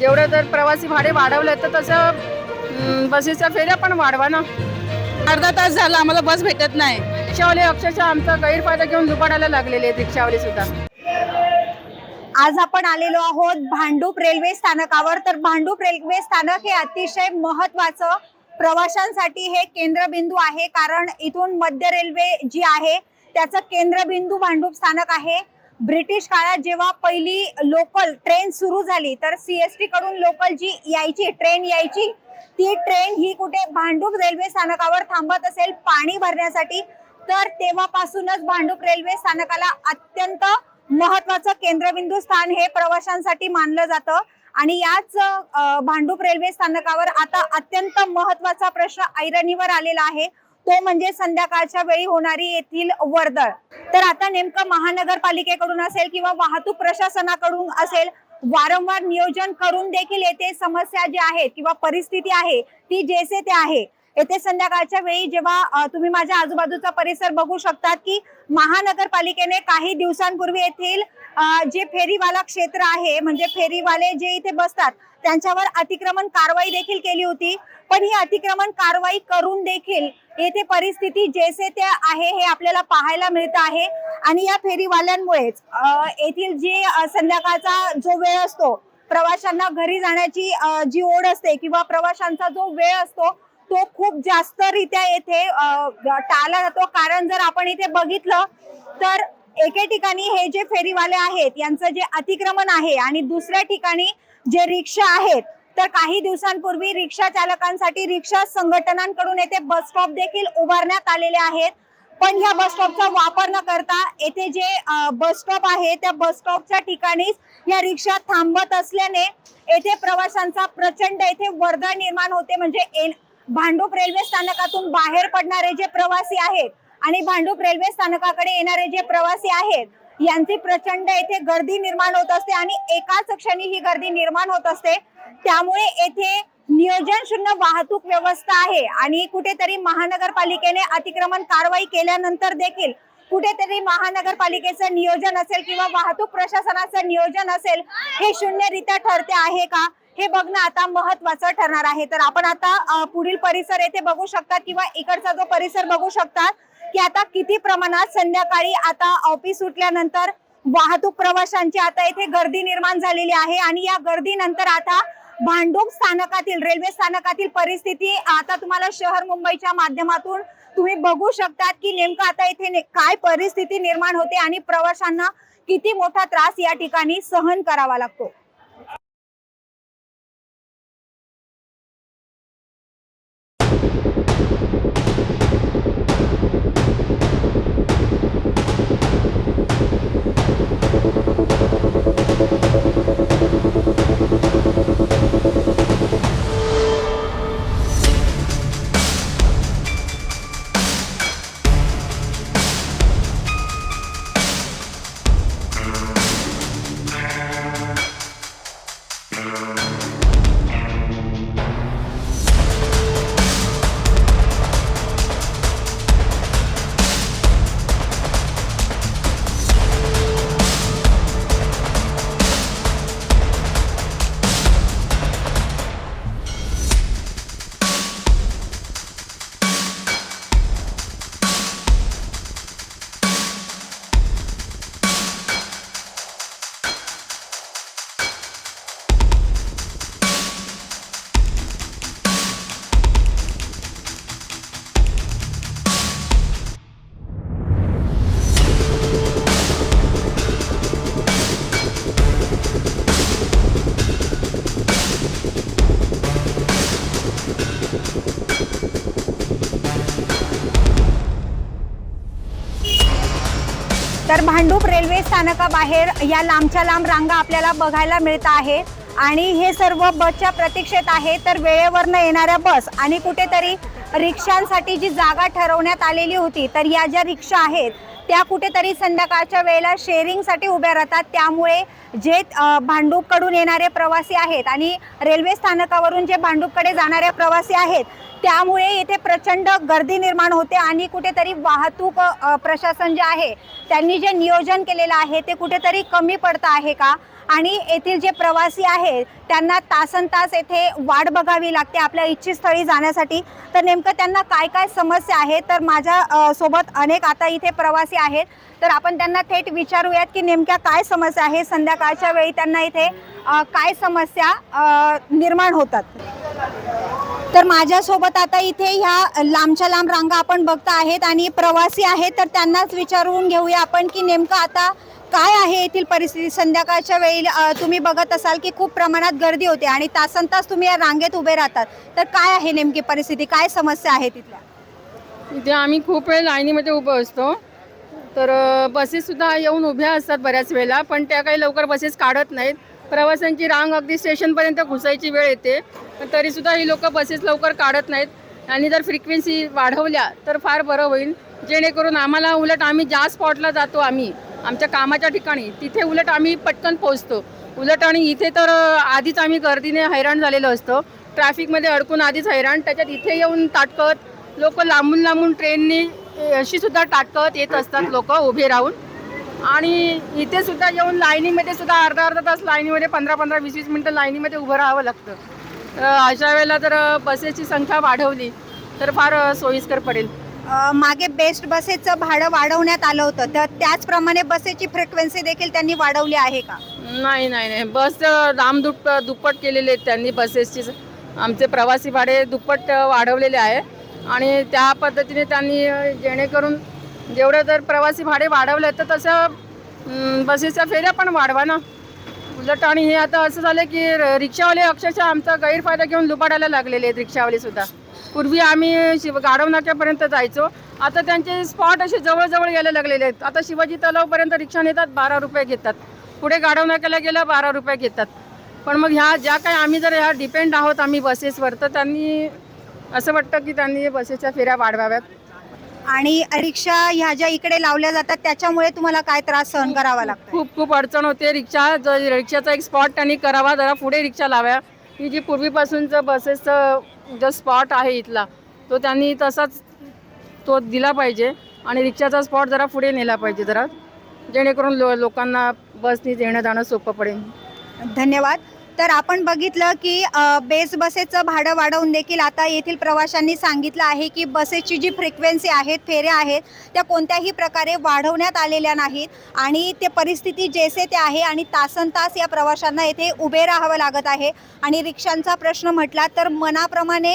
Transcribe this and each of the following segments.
जेवढं जर प्रवासी भाडे वाढवले तर तसं अं, बसेसच्या फेऱ्या पण वाढवा ना. अर्धा तास झाला आम्हाला बस भेटत नाही. रिक्षावाले अक्षरशः आमचा गैरफायदा घेऊन दुपाराला लागलेले आहेत रिक्षावाले सुद्धा. आज आपण आलेलो आहोत भांडूप रेल्वे स्थानकावर. तर भांडूप रेल्वे स्थानक हे अतिशय महत्वाचं प्रवाशांसाठी हे केंद्रबिंदू आहे. कारण इथून मध्य रेल्वे जी आहे त्याचं केंद्रबिंदू भांडूप स्थानक आहे. ब्रिटिश काळात जेव्हा पहिली लोकल ट्रेन सुरू झाली तर सीएसटी कडून लोकल जी यायची ट्रेन यायची ती ट्रेन ही कुठे भांडूप रेल्वे स्थानकावर थांबत असेल पाणी भरण्यासाठी तर तेव्हापासूनच भांडूप रेल्वे स्थानकाला अत्यंत महत्वाचं केंद्रबिंदू स्थान हे प्रवाशांसाठी मानलं जातं. आणि याच भांडूप रेल्वे स्थानकावर आता अत्यंत महत्त्वाचा प्रश्न ऐरणीवर आलेला आहे. तो म्हणजे संध्याकाळच्या वेळी होणारी येथील वर्दळ. तर आता नेमकं महानगरपालिकेकडून असेल किंवा वाहतूक प्रशासनाकडून असेल वारंवार नियोजन करून देखील येथे समस्या जी आहे किंवा परिस्थिती आहे ती जेसे ते आहे. येथे संध्याकाळच्या वेळी जेव्हा तुम्ही माझ्या आजूबाजूचा परिसर बघू शकतात की महानगरपालिकेने काही दिवसांपूर्वी येथील जे फेरीवाला क्षेत्र आहे म्हणजे फेरीवाले जे इथे बसतात त्यांच्यावर अतिक्रमण कारवाई देखील केली होती. पण ही अतिक्रमण कारवाई करून देखील येथे परिस्थिती जैसे ते आहे हे आपल्याला पाहायला मिळत आहे. आणि या फेरीवाल्यांमुळेच येथील जे संध्याकाळचा जो वेळ असतो प्रवाशांना घरी जाण्याची जी ओढ असते किंवा प्रवाशांचा जो वेळ असतो तो खूप जास्त रित्या येथे टाळला जातो. कारण जर आपण इथे बघितलं तर एके ठिकाणी हे जे फेरीवाले आहेत यांचं जे अतिक्रमण आहे आणि दुसऱ्या ठिकाणी जे रिक्षा आहेत तर काही दिवसांपूर्वी रिक्षा चालकांसाठी रिक्षा संघटनांकडून येथे बस स्टॉप देखील उभारण्यात आलेले आहेत. पण ह्या बस स्टॉपचा वापर न करता येथे जे बस स्टॉप आहे त्या बस स्टॉपच्या ठिकाणीच या रिक्षा थांबत असल्याने येथे प्रवाशांचा प्रचंड येथे वर्दळ निर्माण होते. म्हणजे भांडूप रेल्वे स्थानकातून बाहेर पडणारे जे प्रवासी आहेत आणि भांडूप रेल्वे स्थानकाकडे येणारे जे प्रवासी आहेत यांची प्रचंड येथे गर्दी निर्माण होत असते आणि एकाच क्षणी ही गर्दी निर्माण होत असते. त्यामुळे येथे नियोजन शून्य वाहतूक व्यवस्था आहे आणि कुठेतरी महानगरपालिकेने अतिक्रमण कारवाई केल्यानंतर देखील कुठेतरी महानगरपालिकेचं नियोजन असेल किंवा वाहतूक प्रशासनाचं नियोजन असेल हे शून्यरित्या ठरते आहे का? हे बघणं आता महत्वाचं ठरणार आहे. तर आपण आता पुढील परिसर येथे बघू शकतात किंवा इकडचा जो परिसर बघू शकतात की आता किती प्रमाणात संध्याकाळी आता ऑफिस सुटल्यानंतर वाहतूक प्रवाशांची आता इथे गर्दी निर्माण झालेली आहे आणि या गर्दीनंतर आता भांडूप स्थानकातील रेल्वे स्थानकातील परिस्थिती आता तुम्हाला शहर मुंबईच्या माध्यमातून तुम्ही बघू शकतात की नेमकं आता इथे ने- काय परिस्थिती निर्माण होते आणि प्रवाशांना किती मोठा त्रास या ठिकाणी सहन करावा लागतो. रेल्वे स्थानकाबाहेर या लांबच्या लांब रांगा आपल्याला बघायला मिळत आहे. आणि हे सर्व बसच्या प्रतीक्षेत आहे तर वेळेवर न येणाऱ्या बस आणि कुठेतरी रिक्षांसाठी जी जागा ठरवण्यात आलेली होती तर या ज्या रिक्षा आहेत त्या कुठेतरी संध्याकाळच्या वेळेला शेअरिंगसाठी उभ्या राहतात. त्यामुळे जे भांडूपकडून येणारे प्रवासी आहेत आणि रेल्वे स्थानकावरून जे भांडूपकडे जाणारे प्रवासी आहेत त्यामुळे इथे प्रचंड गर्दी निर्माण होते आणि कुठेतरी वाहतूक प्रशासन जे आहे त्यांनी जे नियोजन केलेलं आहे ते कुठेतरी कमी पडतं आहे का? आणि येथील जे प्रवासी आहेत त्यांना तासन तास येथे वाट बघावी लागते आपल्या इच्छित स्थळी जाण्यासाठी. तर नेमकं त्यांना काय काय समस्या आहेत? तर माझ्या सोबत अनेक आता इथे प्रवासी आहेत. तर आपण त्यांना थेट विचारूयात की नेमक्या काय समस्या आहे? संध्याकाळच्या वेळी त्यांना इथे काय समस्या निर्माण होतात? तर माझ्यासोबत आता इथे ह्या लांबच्या लांब रांगा आपण बघता आहेत आणि प्रवासी आहेत तर त्यांनाच विचारून घेऊया आपण की नेमकं आता काय आहे येथील परिस्थिती? संध्याकाळच्या वेळी तुम्ही बघत असाल की खूप प्रमाणात गर्दी होते आणि तासन तास तुम्ही या रांगेत उभे राहतात. तर काय आहे नेमकी परिस्थिती? काय समस्या आहे तिथल्या? इथे आम्ही खूप वेळ लाईनीमध्ये उभं असतो. तर बसेससुद्धा येऊन उभ्या असतात बऱ्याच वेळेला पण त्या काही लवकर बसेस काढत नाहीत. प्रवाशांची रांग अगदी स्टेशनपर्यंत घुसायची वेळ येते. तरीसुद्धा ही लोक बसेस लवकर काढत नाहीत. आणि जर फ्रिक्वेन्सी वाढवल्या तर फार बरं होईल. जेणेकरून आम्हाला उलट आम्ही ज्या स्पॉटला जातो आम्ही आमच्या कामाच्या ठिकाणी तिथे उलट आम्ही पटकन पोहोचतो. उलट आणि इथे तर आधीच आम्ही गर्दीने हैराण झालेलो असतो. ट्रॅफिकमध्ये अडकून आधीच हैराण त्याच्यात इथे येऊन ताटकत लोक लांबून लांबून ट्रेनने अशी सुद्धा येत असतात लोक उभे राहून. आणि इथे सुद्धा येऊन लाईनीमध्ये सुद्धा अर्धा अर्धा तास लाईनीमध्ये पंधरा पंधरा वीस वीस मिनटं लाईनीमध्ये उभं राहावं लागतं. तर अशा वेळेला जर बसेसची संख्या वाढवली तर फार सोयीस्कर पडेल. अ, मागे बेस्ट बसेसचं भाडं वाढवण्यात आलं होतं. तर त्याचप्रमाणे बसेची फ्रिक्वेन्सी देखील त्यांनी वाढवली आहे का? नाही नाही नाही. बस दाम दुप्प दुप्पट केलेले आहेत त्यांनी बसेसची. आमचे प्रवासी भाडे दुप्पट वाढवलेले आहे. आणि त्या पद्धतीने त्यांनी जेणेकरून जेवढं जर प्रवासी भाडे वाढवले तर तसं बसेसच्या फेऱ्या पण वाढवा ना. उलट आणि हे आता असं झालं की रिक्षावाले अक्षरशः आमचा गैरफायदा घेऊन लुबाडायला लागलेले आहेत रिक्षावाले सुद्धा. पूर्वी आम्ही शिव गाढव नाक्यापर्यंत जायचो. आता त्यांचे स्पॉट असे जवळजवळ यायला लागलेले आहेत. आता शिवाजी तलावपर्यंत रिक्षा नेतात बारा रुपये घेतात. पुढे गाढव नाक्याला गेलं बारा रुपये घेतात. पण मग ह्या ज्या काही आम्ही जर ह्या डिपेंड आहोत आम्ही बसेसवर तर त्यांनी असं वाटतं की त्यांनी बसेसच्या फेऱ्या वाढवाव्यात. आणि रिक्षा ह्या ज्या इकडे लावल्या जातात त्याच्यामुळे तुम्हाला काय त्रास सहन करावा लागतो खूप खूप अडचण होते. रिक्षा ज- रिक्षाचा एक स्पॉट त्यांनी करावा जरा पुढे रिक्षा लाव्या ही जी पूर्वीपासूनचं बसेसचं जो स्पॉट आहे इथला तो त्यांनी तसाच तो दिला पाहिजे. आणि रिक्षाचा स्पॉट जरा पुढे नेला पाहिजे जरा जेणेकरून लो लोकांना बसनी येणं जाणं सोपं पडेल. धन्यवाद. तर आपण बघितलं की बेस बसेसचं भाडं वाढवून देखील आता येथील प्रवाशांनी सांगितलं आहे की बसेसची जी फ्रिक्वेन्सी आहेत फेऱ्या आहेत त्या कोणत्याही प्रकारे वाढवण्यात आलेल्या नाहीत. आणि ते परिस्थिती जैसे ते आहे आणि तासन तास या प्रवाशांना येथे उभे राहावं लागत आहे. आणि रिक्षांचा प्रश्न म्हटला तर मनाप्रमाणे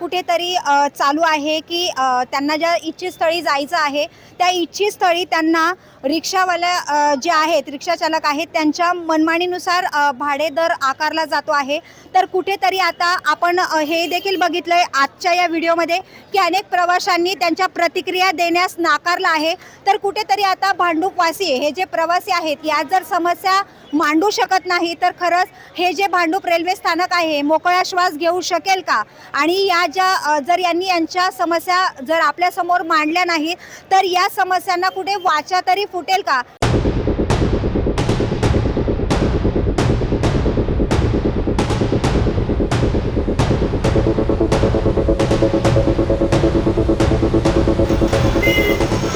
कुठेतरी चालू आहे की त्यांना ज्या इच्छित स्थळी जायचं आहे त्या इच्छित स्थळी त्यांना रिक्षावाल्या जे आहेत रिक्षाचालक आहेत त्यांच्या मनमानीनुसार भाडे दर आकार आकारला जातो आहे. तर कुठेतरी आता आपण हे देखील बघितलंय आजच्या या व्हिडिओमध्ये की अनेक प्रवाशांनी त्यांच्या प्रतिक्रिया देण्यास नाकारला आहे. तर कुठेतरी आता भांडूपवासी हे जे प्रवासी आहेत या जर समस्या मांडू शकत नाही तर खरंच हे जे भांडूप रेल्वे स्थानक आहे मोकळा श्वास घेऊ शकेल का? आणि या ज्या जर यांनी यांच्या समस्या जर आपल्यासमोर मांडल्या नाही तर या समस्यांना कुठे वाचा तरी फुटेल का?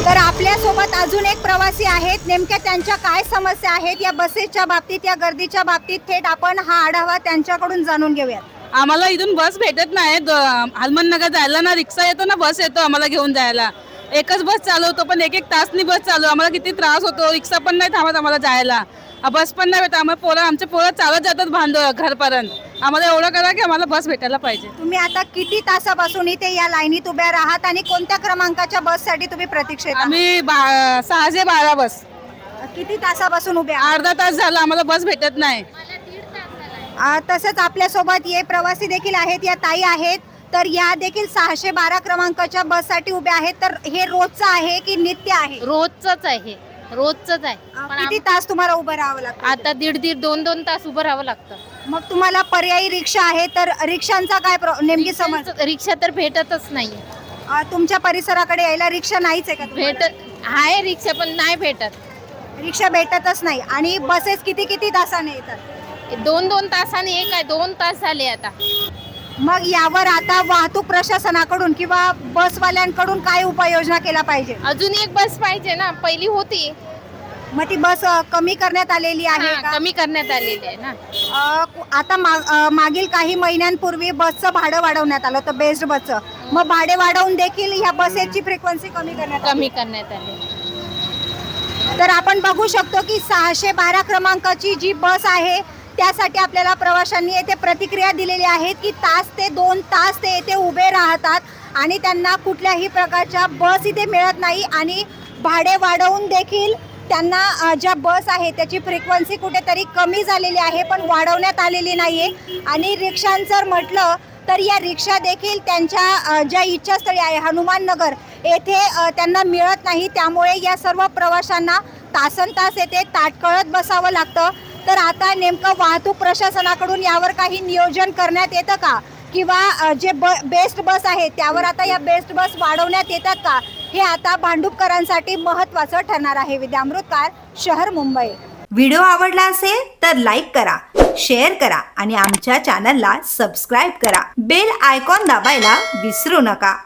तर आपल्यासोबत अजून एक प्रवासी आहेत. नेमक्या त्यांच्या काय समस्या आहेत? या बसेसच्या बाबतीत या गर्दीच्या बाबतीत थेट आपण हा आढावा त्यांच्याकडून जाणून घेऊयात. आम्हाला इथून बस भेटत नाही. हनुमाननगर जायला ना रिक्षा येतो ना बस येतो आम्हाला घेऊन जायला. एकच बस चालवतो पण एक एक तासनी बस चालू. आम्हाला किती त्रास होतो. रिक्षा पण नाही थांबत आम्हाला जायला. बस पण नाही भेटत. आम्हाला पोरं आमचे पोरं चालत जातात भांडो घरपर्यंत. आम्हाला एवढं करा की आम्हाला बस भेटायला पाहिजे. तुम्ही आता किती तासापासून इथे या लाईनीत उभ्या राहात आणि कोणत्या क्रमांकाच्या बससाठी तुम्ही प्रतीक्षेत आहात? आम्ही बा सहाशे बारा बस. किती तासापासून उभे आहात? अर्धा तास झाला आम्हाला बस भेटत नाही. आ, तसंच आपल्यासोबत ये प्रवासी देखील आहेत या ताई आहेत. तर या देखील सहाशे बारा क्रमांकाच्या बससाठी उभ्या आहेत. तर हे रोजचं आहे की नित्य आहे? रोजच आहे. रोजच आहे. पण किती तास तुम्हाला उभं राहावं लागतं? आम- आता दीड दीड दोन दोन तास उभं राहावं लागतं. मग तुम्हाला पर्यायी रिक्षा आहे तर रिक्षांचा काय प्र- नेमकी समज रिक्षा- तर भेटतच नाही. तुमच्या परिसराकडे यायला रिक्षा नाहीच आहे का तुम्हाला? भेटत आहे रिक्षा पण नाही भेटत. रिक्षा भेटतच नाही. आणि बसेस किती किती तासाने येतात? दोन दोन तासाने एक आहे. दोन तास झाले आता. मग यावर आता वाहतूक प्रशासनाकडून किंवा बसवाल्यांकडून काय उपाययोजना केला पाहिजे? अजून एक बस पाहिजे ना पहिली होती. मग ती बस अ, कमी करण्यात आलेली आहे हा, का? कमी करण्यात आलेली आहे ना. अ, कु- आता मा- अ, मागील काही महिन्यांपूर्वी बसचं भाडं वाढवण्यात आलं होतं बेस्ड बसचं. मग भाडे वाढवून देखील ह्या बसेसची फ्रिक्वेन्सी कमी करण्यात आली. कमी करण्यात आली. तर आपण बघू शकतो की सहाशे बारा क्रमांकाची जी बस आहे त्यासाठी आपल्याला प्रवाशांनी येथे प्रतिक्रिया दिलेली आहेत की तास ते दोन तास ते येथे उभे राहतात आणि त्यांना कुठल्याही प्रकारच्या बस इथे मिळत नाही आणि भाडे वाढवून देखील त्यांना ज्या बस आहे त्याची फ्रिक्वेन्सी कुठेतरी कमी झालेली आहे पण वाढवण्यात आलेली नाही आहे आणि रिक्षां जर म्हटलं तर या रिक्षा देखील त्यांच्या ज्या इच्छास्थळी आहे हनुमाननगर येथे त्यांना मिळत नाही. त्यामुळे या सर्व प्रवाशांना तासन तास येथे ताटकळत बसावं लागतं. तर आता नेमकं वाहतूक प्रशासनाकडून यावर काही नियोजन करण्यात येतं का? किंवा जे ब बेस्ट बस आहे त्यावर आता या बेस्ट बस वाढवण्यात येतात का? हे आता भांडुपकरांसाठी महत्त्वाचं ठरणार आहे. विद्यामृतकार शहर मुंबई. व्हिडिओ आवडला असेल तर लाईक करा शेअर करा आणि आमच्या चॅनलला सबस्क्राईब करा. बेल आयकॉन दाबायला विसरू नका.